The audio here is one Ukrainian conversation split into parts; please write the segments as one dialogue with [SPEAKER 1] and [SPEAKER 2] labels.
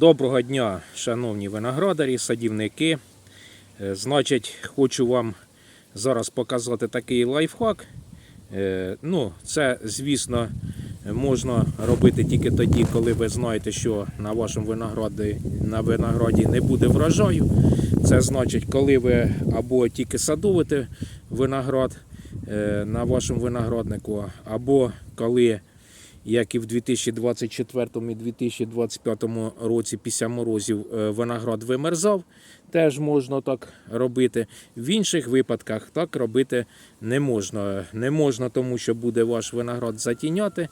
[SPEAKER 1] Доброго дня, шановні виноградарі, садівники. Е, Значить, хочу вам зараз показати такий лайфхак. Е, Ну, це, звісно, можна робити тільки тоді, коли ви знаєте, що на вашому винограді, на винограді не буде врожаю. Це значить, коли ви або тільки садовите виноград е, на вашому винограднику, або коли як і в 2024 і 2025 році після морозів е, виноград вимерзав, теж можна так робити. В інших випадках так робити не можна. Не можна, тому що буде ваш виноград затіняти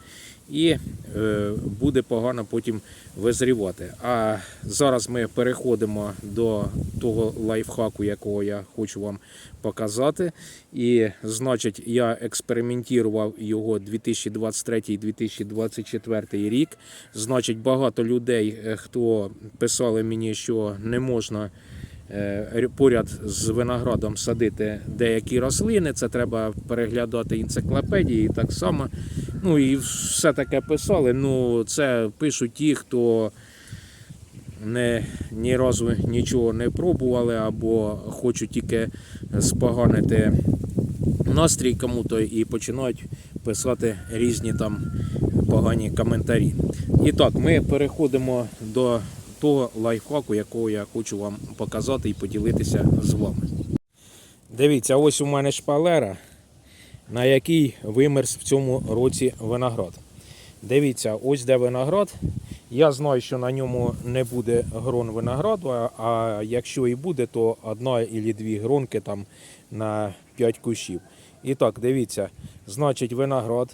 [SPEAKER 1] і е, буде погано потім визрівати. А зараз ми переходимо до того лайфхаку, якого я хочу вам показати. І значить, я експериментував його 2023-2024 рік. Значить, багато людей, е, хто писали мені, що не можна. Е, Поряд з виноградом садити деякі рослини, це треба переглядати енциклопедії так само. Ну і все таке писали. Ну, це пишуть ті, хто не, ні разу нічого не пробували або хочуть тільки споганити настрій кому-то і починають писати різні там погані коментарі. І так, ми переходимо до того лайфхаку, якого я хочу вам показати і поділитися з вами. Дивіться, ось у мене шпалера, на якій вимерз в цьому році виноград. Дивіться, ось де виноград. Я знаю, що на ньому не буде грон винограду, а- якщо і буде, то одна або дві гронки там на 5 кущів. І так, дивіться, значить виноград.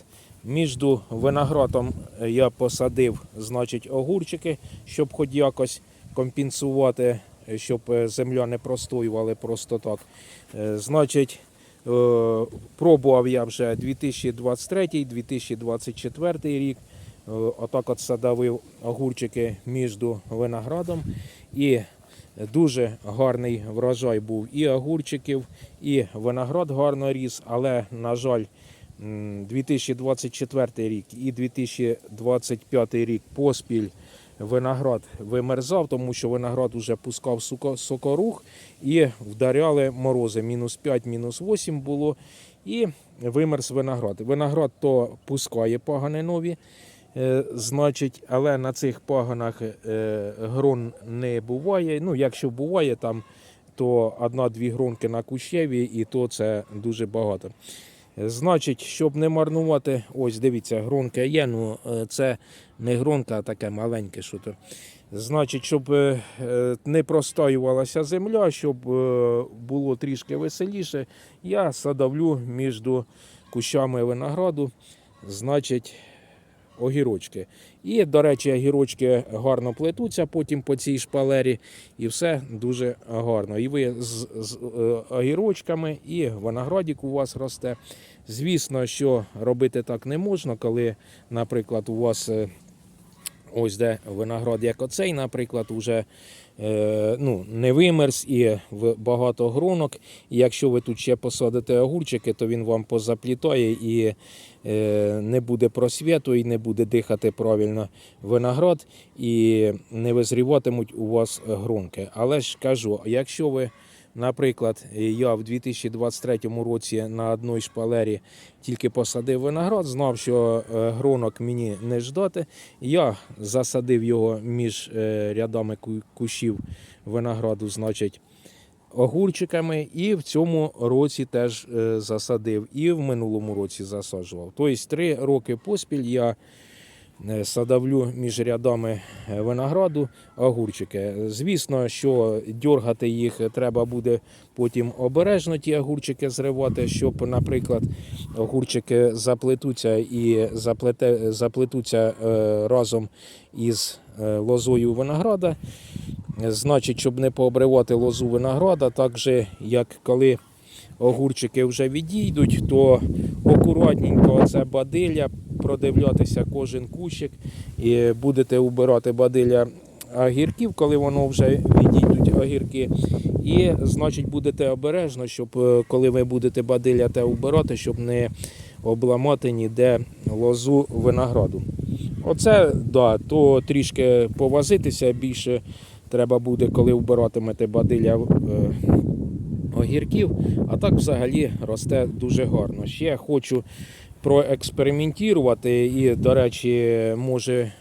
[SPEAKER 1] Між виноградом я посадив значить, огурчики, щоб хоч якось компенсувати, щоб е, земля не простоювала просто так. Е, Значить, е, пробував я вже 2023-2024 рік. Отак от садовив огурчики між виноградом. І дуже гарний врожай був і огурчиків, і виноград гарно ріс, але, на жаль, 2024 рік і 2025 рік поспіль виноград вимерзав, тому що виноград вже пускав сокорух і вдаряли морози. Мінус 5, мінус 8 було. І вимерз виноград. Виноград то пускає пагани нові. Е, Значить, але на цих паганах е, грон не буває. Ну, якщо буває там, то одна-дві гронки на кущеві, і то це дуже багато. Значить, щоб не марнувати, ось дивіться, гронка є, ну е, це не гронка, а таке маленьке що то. Значить, щоб е, е, не простоювалася земля, щоб було трішки веселіше, я садовлю між кущами винограду, значить, огірочки. І, до речі, огірочки гарно плетуться потім по цій шпалері, і все дуже гарно. І ви з, з е, огірочками, і виноградик у вас росте. Звісно, що робити так не можна, коли, наприклад, у вас. е, Ось де виноград, як оцей, наприклад, вже е, ну, не вимерз і в- багато гронок. І якщо ви тут ще посадите огурчики, то він вам позаплітає і е, не буде просвіту, і не буде дихати правильно виноград, і не визріватимуть у вас гронки. Але ж кажу, якщо ви Наприклад, я в 2023 році на одній шпалері тільки посадив виноград, знав, що е, гронок мені не ждати. Я засадив його між е, рядами кущів винограду, значить, огурчиками, і в цьому році теж е, засадив, і в минулому році засаджував. Тобто три роки поспіль я е, садовлю між рядами е, винограду огурчики. Звісно, що дергати їх треба буде потім обережно ті огурчики зривати, щоб, наприклад, огурчики заплетуться і заплете, заплетуться е, разом із лозою винограда. Значить, щоб не пообривати лозу винограда, так же, як коли огурчики вже відійдуть, то акуратненько це бадилля, продивлятися кожен кущик і будете убирати бадилля огірків, коли воно вже відійдуть огірки. І значить будете обережно, щоб е, коли ви будете бадилля те убирати, щоб не обламати ніде лозу винограду. Оце, да, то трішки повозитися більше треба буде, коли вбиратимете бадиля е, огірків. А так взагалі росте дуже гарно. Ще хочу проекспериментувати і, до речі, може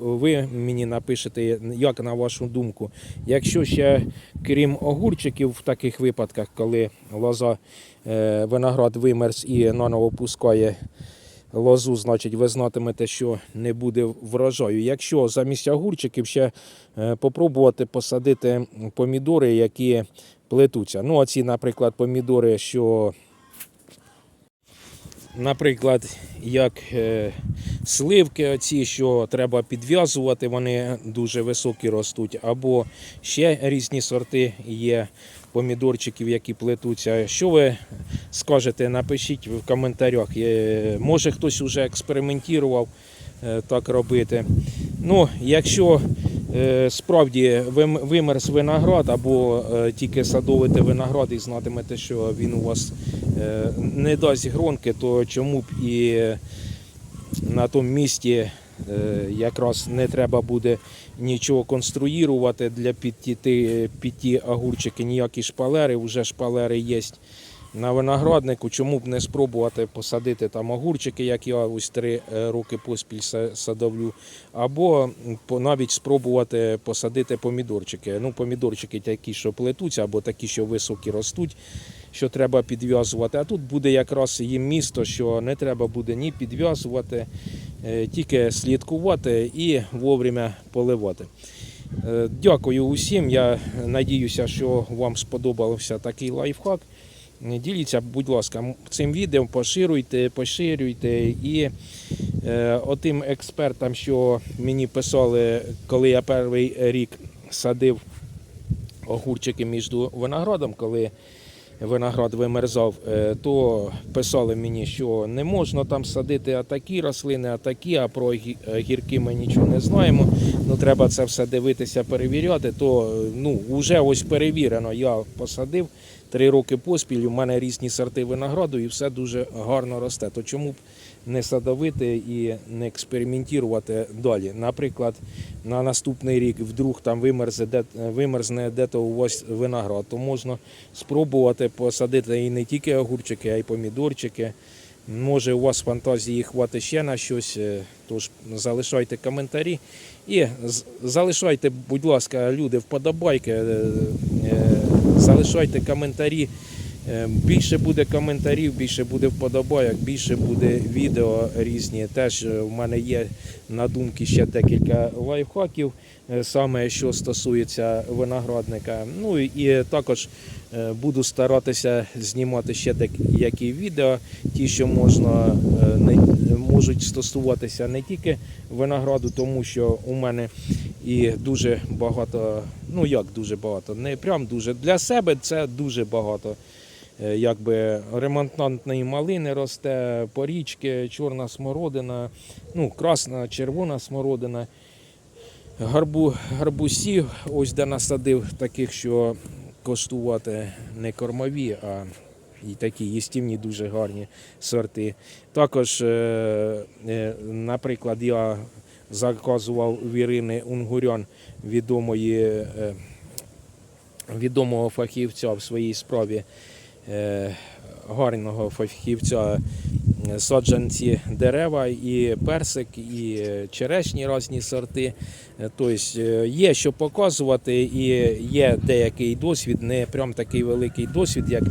[SPEAKER 1] ви мені напишете, як на вашу думку, якщо ще крім огурчиків в таких випадках, коли лоза е, виноград вимерз і наново пускає лозу, значить ви знатимете, що не буде врожаю. Якщо замість огурчиків ще е, попробувати посадити помідори, які плетуться. Ну, оці, наприклад, помідори, що, наприклад, як е, сливки, оці, що треба підв'язувати, вони дуже високі ростуть. Або ще різні сорти є помідорчиків, які плетуться. Що ви скажете, напишіть в коментарях. Може хтось вже експериментував е, так робити. Ну, якщо е, справді вим- вимерз виноград або е, тільки садовите виноград і знатимете, що він у вас не дасть гронки, то чому б і на тому місці якраз не треба буде нічого конструювати для підті, підті огурчики, ніякі шпалери, вже шпалери є на винограднику. Чому б не спробувати посадити там огурчики, як я ось три е, роки поспіль садовлю, або навіть спробувати посадити помідорчики. Ну, помідорчики такі, що плетуться, або такі, що високі ростуть, що треба підв'язувати. А тут буде якраз їм місто, що не треба буде ні підв'язувати, е, тільки слідкувати і вовремя поливати. Е, Дякую усім. Я надіюся, що вам сподобався такий лайфхак. Діліться, будь ласка, цим відео, поширюйте, поширюйте. І е, отим експертам, що мені писали, коли я перший рік садив огурчики між виноградом, коли виноград вимерзав, е, то писали мені, що не можна там садити такі рослини, а такі, а про е, гірки ми нічого не знаємо. Ну, треба це все дивитися, перевіряти. То ну, вже ось перевірено. Я посадив три роки поспіль. У мене різні сорти винограду і все дуже гарно росте. То чому б не садовити і не експериментувати далі? Наприклад, на наступний рік вдруг там вимерзне, де, вимерзне де-то у вас виноград, то можна спробувати посадити і не тільки огурчики, а й помідорчики. Може, у вас фантазії хватить ще на щось, е, тож залишайте коментарі. І залишайте, будь ласка, люди, вподобайки, е, е, залишайте коментарі. Е, Більше буде коментарів, більше буде вподобайок, більше буде відео різні. Теж е, в мене є на думці ще декілька лайфхаків, е, саме що стосується виноградника. Ну і також е, буду старатися знімати ще деякі відео, ті, що можна можуть стосуватися не тільки винограду, тому що у мене і дуже багато, ну як дуже багато, не прям дуже для себе це дуже багато. Е, Якби ремонтантної малини росте, порічки, чорна смородина, ну, красна, червона смородина. Гарбу, гарбусів, ось де насадив таких, що коштувати не кормові, а і такі їстівні дуже гарні сорти. Також, е, е, наприклад, я заказував в Ірини Унгурян відомої, відомого фахівця в своїй справі, гарного фахівця е, саджанці дерева, і персик, і е, черешні різні сорти. Е, Тобто е, є що показувати, і є деякий досвід, не прям такий великий досвід, як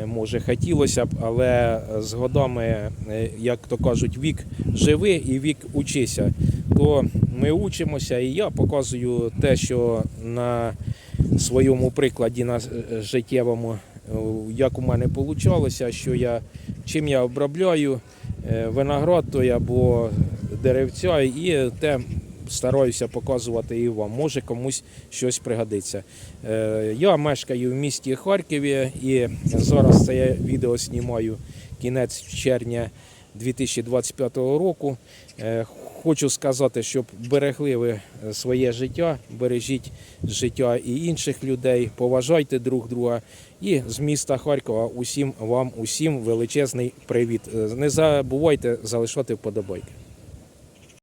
[SPEAKER 1] е, може хотілося б, але з годами, е, як то кажуть, вік живи і вік учися. То ми учимося, і я показую те, що на своєму прикладі на е, життєвому, е, як у мене вийшло, що я чим я обробляю е, виноград той або деревця, і те стараюся показувати і вам. Може комусь щось пригодиться. Е, Я мешкаю в місті Харкові і зараз це я відео знімаю кінець червня 2025 року. Е, Хочу сказати, щоб берегли ви своє життя, бережіть життя і інших людей, поважайте друг друга. І з міста Харкова усім вам, усім величезний привіт. Е, Не забувайте залишати вподобайки.